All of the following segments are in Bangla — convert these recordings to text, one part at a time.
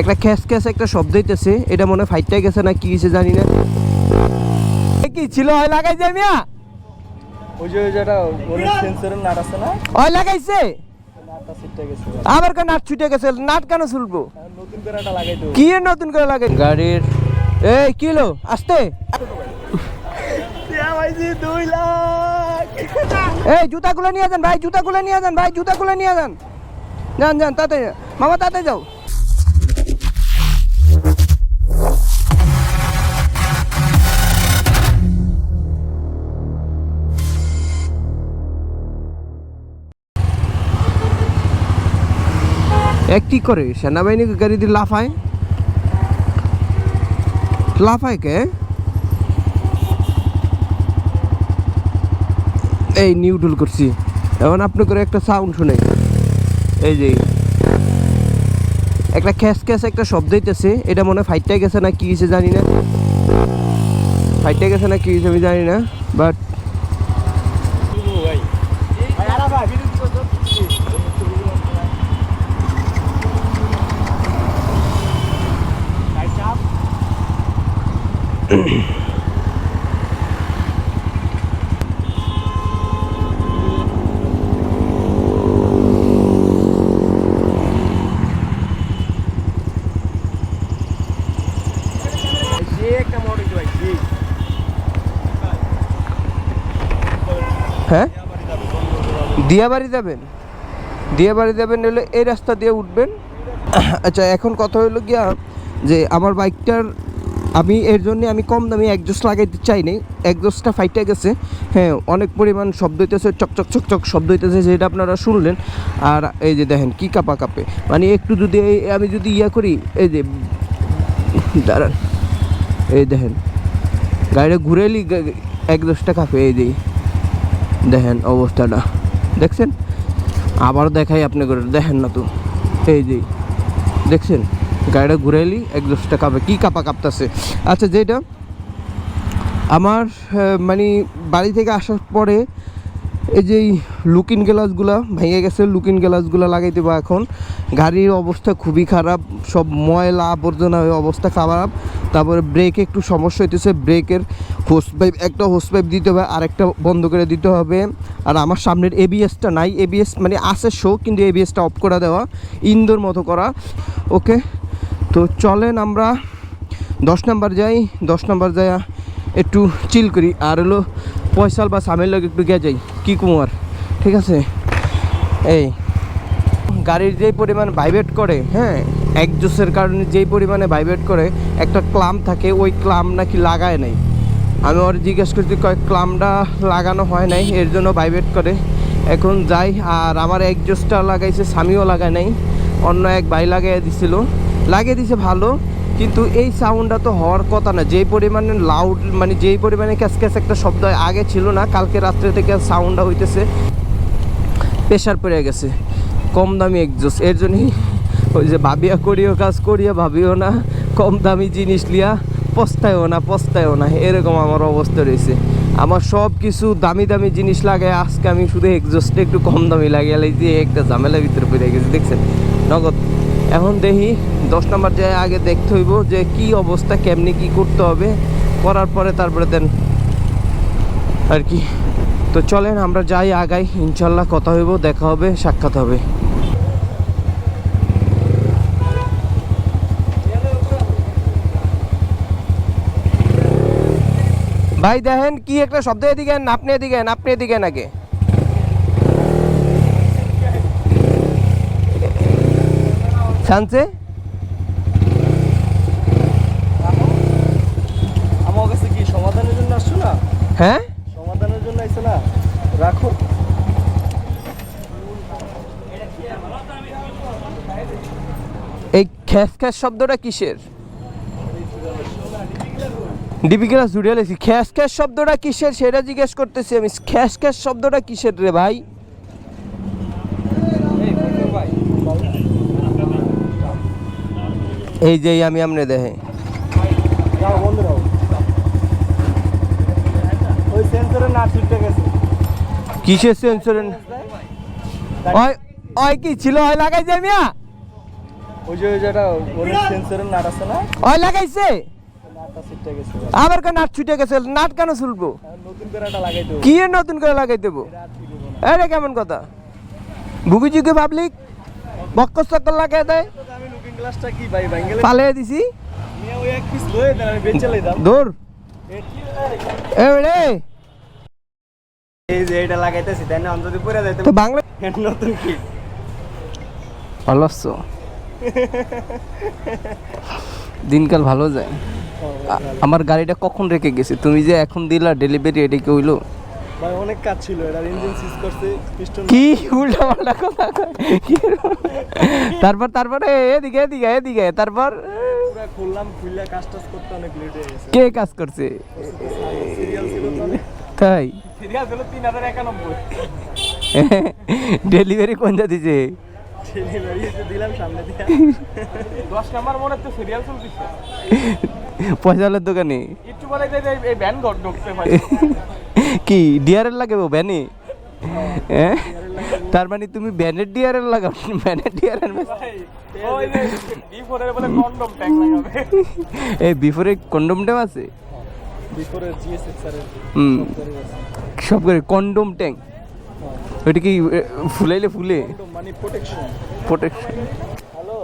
একটা খ্যাস খ্যাস একটা শব্দ হইতেছে। এটা মনে হয় ফাইটটা গেছে না কি গেছে জানি না। এ কি ছিল? হয় লাগাই যায় মিয়া? ওই যে যেটা সেন্সরের নাট আছে না? হয় লাগাইছে? নাটটা সিটটা গেছে। আবার কেন নাট ছুটে গেছে? নাট কেন চুলবো নতুন করে একটা লাগাই দেবো কি এর নতুন করে লাগে গাড়ির এই কি হলো? আসতে? ভাইজি দুই লাখ। এই জুতাগুলো নিয়ে যান ভাই জুতাগুলো নিয়ে যান ভাই জুতাগুলো নিয়ে যান। যান যান তাতে মামা তাতে যাও। একটি করে? সেনাবাহিনী গাড়ি দিয়ে লাফায়? লাফায় কে? এই নিউডল করছি। এখন আপনি করে একটা সাউন্ড শুনে এই যে। একটা খ্যাস খ্যাস একটা শব্দ হইতেছে এটা মনে হয় ফাইটটা গেছে না কি হয়েছে জানি না। ফাইটটা গেছে না কি হয়েছে আমি জানি না বাট ভাই ভাই আরা ভাই একটা মডেল ভাই হ্যাঁ? দিয়া বাড়ি যাবেন? দিয়া বাড়ি যাবেন হলে এই রাস্তা দিয়ে উঠবেন। আচ্ছা এখন কথা হলো গিয়া যে আমার বাইকটার আমি এর জন্য আমি কম দামি একজোস লাগাইতে চাইনি একজোসটা ফাইটে গেছে। হ্যাঁ অনেক পরিমাণ শব্দ হইতেছে চকচক চকচক শব্দ হইতেছে, যেটা আপনারা শুনলেন। আর এই যে দেখেন, কি কাপা কাপে। মানে একটু যদি আমি যদি ইয়া করি, এই যে দাঁড়ান। এই দেখেন। গাড়িটা ঘুরে এক দশ টাকা পেয়ে দিই দেখেন অবস্থাটা। দেখছেন? আবার দেখাই আপনি করে দেখেন না তো। এই যে, দেখছেন? গাড়িটা ঘুরে এলি এক দশটা কাঁপে। কী কাপা কাঁপতেছে? আচ্ছা যেটা, আমার মানে বাড়ি থেকে আসার পরে এই যে লুকিন গ্লাসগুলা ভেঙে গেছে লুকিন গ্লাসগুলো লাগাই দেবো এখন। গাড়ির অবস্থা খুবই খারাপ, সব ময়লা আবর্জনা অবস্থা খারাপ। তারপরে ব্রেকে একটু সমস্যা হইতেছে ব্রেকের হোস পাইপ একটা হোস পাইপ দিতে হবে আর একটা বন্ধ করে দিতে হবে। আর আমার সামনের এবিএসটা নাই এবিএস মানে আছে শো কিন্তু এবিএসটা অফ করে দেওয়া ইন্দোর মতো করা। ওকে তো চলেন আমরা দশ নাম্বার যাই, দশ নাম্বার যাই একটু চিল করি। আর হলো পয়সাল বা সামের লোক একটু গে যাই। কি কুমার ঠিক আছে? এই গাড়ির যেই পরিমাণ ভাইব্রেট করে হ্যাঁ এক একজোসের কারণে যেই পরিমাণে ভাইব্রেট করে একটা ক্লাম থাকে, ওই ক্লাম নাকি লাগায় নাই। আমি ওর জিজ্ঞেস করছি কয়েক ক্লামটা লাগানো হয় নাই, এর জন্য ভাইব্রেট করে। এখন যাই, আর আমার একজোসটা লাগাইছে, স্বামীও লাগায় নাই, অন্য এক ভাই লাগাই দিছিল। লাগিয়ে দিছে ভালো কিন্তু এই সাউন্ডটা তো হওয়ার কথা না। যেই পরিমাণে লাউড মানে যেই পরিমাণে ক্যাস ক্যাস একটা শব্দ আগে ছিল না, কালকে রাত্রে থেকে সাউন্ডটা হইতেছে প্রেশার পড়ে গেছে। কম দামি একজোস এর জন্যই ওই যে ভাবিয়া করিও কাজ, করিয়া ভাবিও না। কম দামি জিনিস লিয়া পস্তায়ও না পস্তায়ও না। এরকম আমার অবস্থা রয়েছে। আমার সব কিছু দামি দামি জিনিস লাগায় আজকে আমি শুধু এক্সস্টে একটু কম দামি লাগিয়ে লাইছি একটা ঝামেলার ভিতরে পড়ে গেছে, দেখছেন? নগদ। এখন দেখি দশ নম্বর যায় আগে দেখতে হইব যে কি অবস্থা, কেমনি কি করতে হবে। করার পরে তারপরে দেন আর কি। তো চলেন, আমরা যাই আগাই। ইনশাল্লাহ কথা হইব, দেখা হবে, সাক্ষাৎ হবে। ভাই দেখেন কি একটা শব্দ এদিকে আপনি এদিকে আপনি এদিকে আন শানছে আমার কাছে কি সমাধানের জন্য আসছো না? হ্যাঁ? সমাধানের জন্য আইছো না? রাখো। এই খ্যাস খ্যাস শব্দটা কিসের? ডিপিকেলা জুড়ে লেছি খ্যাস খ্যাস শব্দটা কিসের সেটা জিজ্ঞেস করতেছি আমি। খ্যাস খ্যাস শব্দটা কিসের রে ভাই? এই যে আমি আমনে দেখে। যাও ওই সেন্সরের নাট ছুটে গেছে। কিসের সেন্সর ওই ওই কি ছিল? ওই লাগাইছে মিয়া। ওই যে যেটা সেন্সরের নাট আছে না? ওই লাগাইছে। আবার কেন নাট ছুটে গেছে? নাট কেন লাগাই দেবো। কি নতুন করে লাগাই দেবো? এটা কেমন কথা? যুগে পাবলিক বক্কর চক্কর লাগাই দেয়। গ্লাসটা কি ভাই ভাঙ্গেলে? পালিয়ে দিছি। নিয়ে ওই এক পিস লয়ে দেন আমি বেঁচে লাইতাম দূর। এবারে এই যে এটা লাগাইতেছি তাই না? অন্তত পরে যাইতে তো বাংলা নতুন কি? দিনকাল ভালো যায়। আমার গাড়িটা কখন রেখে গেছে? তুমি যে এখন দিলা ডেলিভারি এটা কি হইল ভাই অনেক কাজ ছিল এটা ইঞ্জিন সিজ করছে পিস্টন কি উল্টা পাল্টা কথা তারপর তারপরে এদিকে এদিকে এদিকে তারপর? পুরো খুললাম খুললে কাজ টাজ করতে অনেক লেট হয়ে গেছে। কে কাজ করছে? সিরিয়াল ছিল তাই? সিরিয়াল ছিল তিন হাজার একানব্বই। ডেলিভারি কোন দিছে ডেলিভারি এসে দিলাম সামনে দশ নাম্বার তো সিরিয়াল চলতেছে। পয়সালের দোকানে? একটু যে এই ভ্যান ঘর ঢুকতে পারে কি ডিআরএল লাগাবো ভ্যানে হ্যাঁ তার মানে তুমি ব্যানের ডিআরএল লাগাও ব্যানের লাগাবে এই বিফোরে কন্ডম ট্যাম আছে? হুম, সব করে কন্ডম ট্যাঙ্ক ওইটা কি ফুলাইলে ফুলে? প্রোটেকশন প্রোটেকশন হ্যালো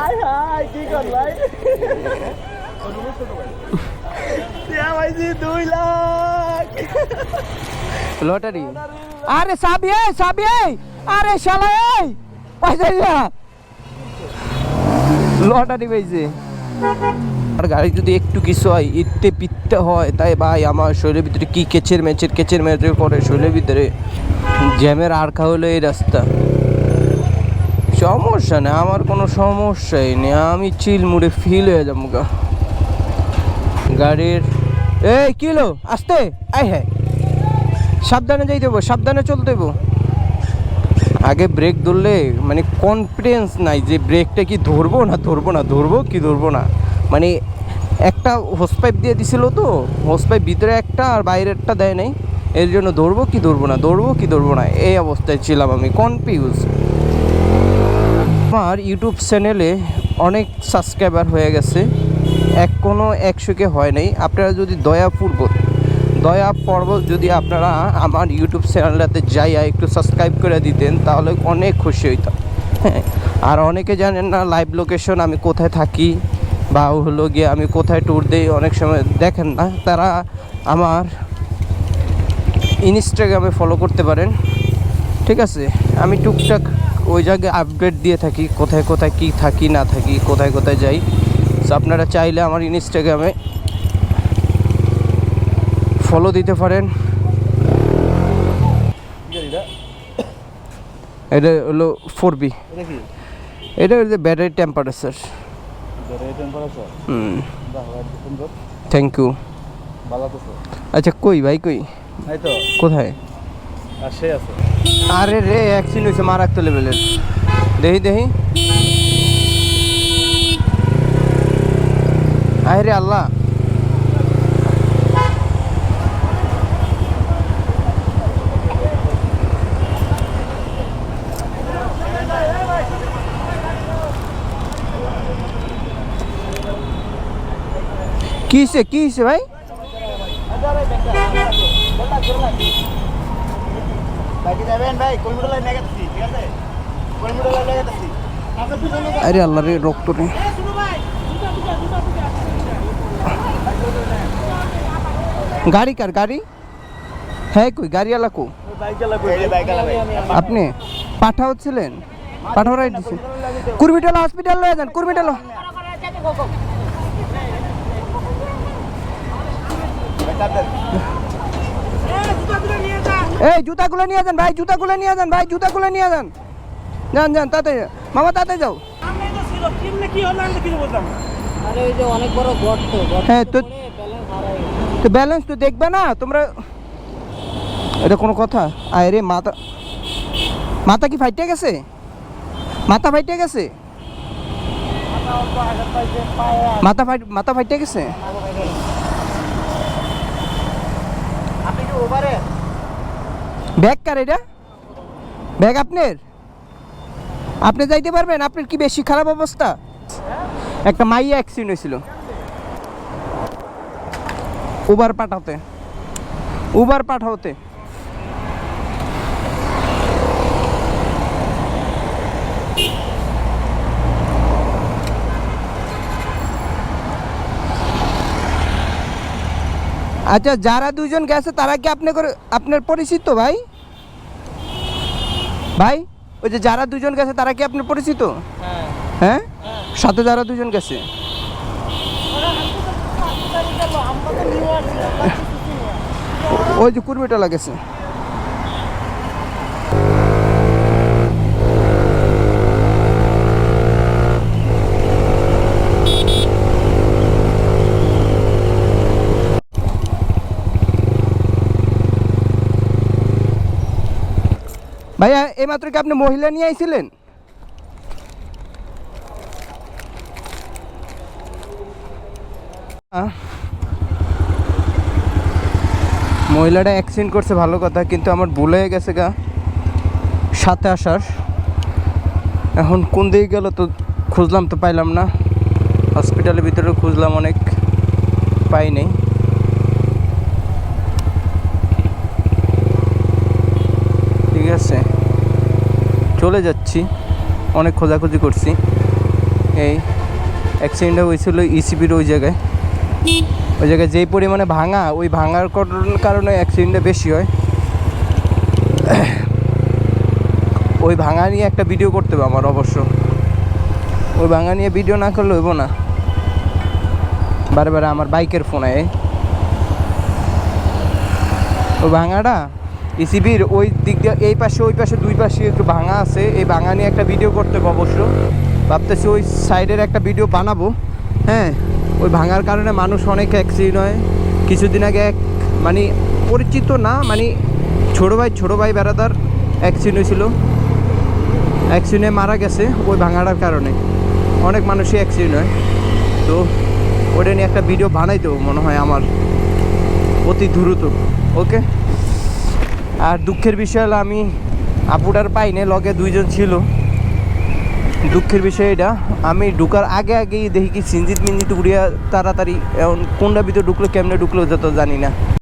আয় হায়, কি কর লটারি আরে সাবি এই সাবি এই। আরে শালা এই। পয়সা দিয়া লটারি পাইছে। আর গাড়ি যদি একটু কিছু হয় ইটতে পিত্তে হয় তাই ভাই আমার শরীরের ভিতরে কি কেচের মেচের কেচের মেচের করে শরীরের ভিতরে জ্যামের আর হলো এই রাস্তা। সমস্যা নেই আমার কোনো সমস্যাই নেই। আমি চিল মুড়ে ফিল হয়ে যাব গা। গাড়ির এই কিলো আসতে। আই হ্যাঁ। সাবধানে যাই দেবো সাবধানে চলতে দেবো আগে ব্রেক ধরলে মানে কনফিডেন্স নাই যে ব্রেকটা কি ধরবো না ধরবো না, ধরবো কি ধরবো না। মানে একটা হোস পাইপ দিয়ে দিছিল তো হোস পাইপ ভিতরে একটা আর বাইরেরটা দেয় নাই। এর জন্য ধরবো কি ধরবো না, ধরবো কি ধরবো না, এই অবস্থায় ছিলাম আমি কনফিউজ আমার ইউটিউব চ্যানেলে অনেক সাবস্ক্রাইবার হয়ে গেছে। এক কোনো একশোকে হয় নাই। আপনারা যদি দয়া দয়াপূর্বক দয়া পর্ব যদি আপনারা আমার ইউটিউব চ্যানেলটাতে যাইয়া একটু সাবস্ক্রাইব করে দিতেন, তাহলে অনেক খুশি হইতাম। হ্যাঁ আর অনেকে জানেন না লাইভ লোকেশন আমি কোথায় থাকি বা হলো গিয়ে আমি কোথায় ট্যুর দিই, অনেক সময় দেখেন না, তারা আমার ইনস্টাগ্রামে ফলো করতে পারেন। ঠিক আছে? আমি টুকটাক ওই জায়গায় আপডেট দিয়ে থাকি, কোথায় কোথায় কি থাকি, না থাকি, কোথায় কোথায় যাই। তো আপনারা চাইলে আমার ইনস্টাগ্রামে ফলো দিতে পারেন। এটা হলো ফোর বি এটা হচ্ছে ব্যাটারি টেম্পারেচার থ্যাংক ইউ আচ্ছা কই ভাই কই? তো। কোথায়? আর সে রে অ্যাক্সিডেন্ট হয়েছে মারাত্মক লেভেলের দেখি দেখি আরে আল্লাহ কি হয়েছে কি হয়েছে ভাই বাকি যাবেন ভাই কম্পিউটার লাইন লাগাতেছি ঠিক আছে কম্পিউটার লাইন লাগাতেছি আরে আল্লাহ রে রক্ত রে। গাড়ি কার গাড়ি? হ্যাঁ কই? গাড়িওয়ালা কো? আপনি? পাঠাও ছিলেন? পাঠাও রাইট দিছে। কুরবিটালা হসপিটাল লয়ে যান কুরবিটালা এই জুতাগুলো নিয়ে যান ভাই জুতাগুলো নিয়ে যান ভাই জুতাগুলো নিয়ে যান। যান যান তাতে মামা তাতে যাও। আরে ওই যে অনেক বড় গর্ত গর্ত হ্যাঁ তো তো ব্যালেন্স তো দেখবে না, তোমরা এটা কোনো কথা? আয় রে মাথা মাথা কি ফাইটে গেছে? মাথা ফাইটে গেছে? মাথা ফাইট ফাইটে গেছে? ব্যাগ কার এটা? ব্যাগ আপনার? আপনি যাইতে পারবেন, আপনার কি বেশি খারাপ অবস্থা? একটা মাইয়া অ্যাক্সিডেন্ট হয়েছিল। উবার পাঠাতে। উবার পাঠাওতে। আচ্ছা যারা দুজন গেছে তারা কি আপনি আপনার পরিচিত ভাই? ভাই ওই যে যারা দুজন গেছে তারা কি আপনার পরিচিত? হ্যাঁ। হ্যাঁ? সাথে যারা দুজন গেছে? ওই যে কুর্মিটা লাগেছে ভাইয়া এইমাত্র কি আপনি মহিলা নিয়ে আইছিলেন। মহিলাটা অ্যাক্সিডেন্ট করছে, ভালো কথা, কিন্তু আমার ভুল গেছে গা। সাথে আসার। এখন কোন দিকে গেল তো খুঁজলাম তো পাইলাম না। হসপিটালের ভিতরে খুঁজলাম, অনেক পাই নেই। ঠিক আছে। চলে যাচ্ছি। অনেক খোঁজাখুঁজি করছি। এই অ্যাক্সিডেন্টটা হয়েছিল ইসিবির ওই জায়গায়। ওই জায়গায় যেই পরিমাণে ভাঙা, ওই ভাঙার কারণ- অ্যাক্সিডেন্টটা বেশি হয়। ওই ভাঙা নিয়ে একটা ভিডিও করতে হবে আমার অবশ্য। ওই ভাঙা নিয়ে ভিডিও না করলে হইব না। বারে বারে আমার বাইকের ফোন ওই ভাঙাটা ইসিবির ওই দিক দিয়ে এই পাশে, ওই পাশে, দুই পাশে একটু ভাঙা আছে। এই ভাঙা নিয়ে একটা ভিডিও করতে হবে অবশ্য। ভাবতেছি ওই সাইডের একটা ভিডিও বানাবো। হ্যাঁ? ওই ভাঙার কারণে মানুষ অনেক অ্যাক্সিডেন্ট হয়। কিছুদিন আগে এক মানে পরিচিত না মানে ছোটো ভাই ছোটো ভাই বেড়াদার অ্যাক্সিডেন্ট হয়েছিল। অ্যাক্সিডেন্টে মারা গেছে ওই ভাঙাটার কারণে। অনেক মানুষই অ্যাক্সিডেন্ট হয়। তো ওটা নিয়ে একটা ভিডিও বানাই দেবো, মনে হয় আমার অতি দ্রুত। ওকে আর দুঃখের বিষয় হলো আমি আপুটার পাইনে লগে দুইজন ছিল। দুঃখের বিষয় এটা। আমি ঢুকার আগে আগেই দেখি কি সিঞ্জিত মিঞ্জিত উড়িয়া তাড়াতাড়ি, এখন কোনটা ভিতরে ঢুকলো, কেমনে ঢুকলো যত জানি না।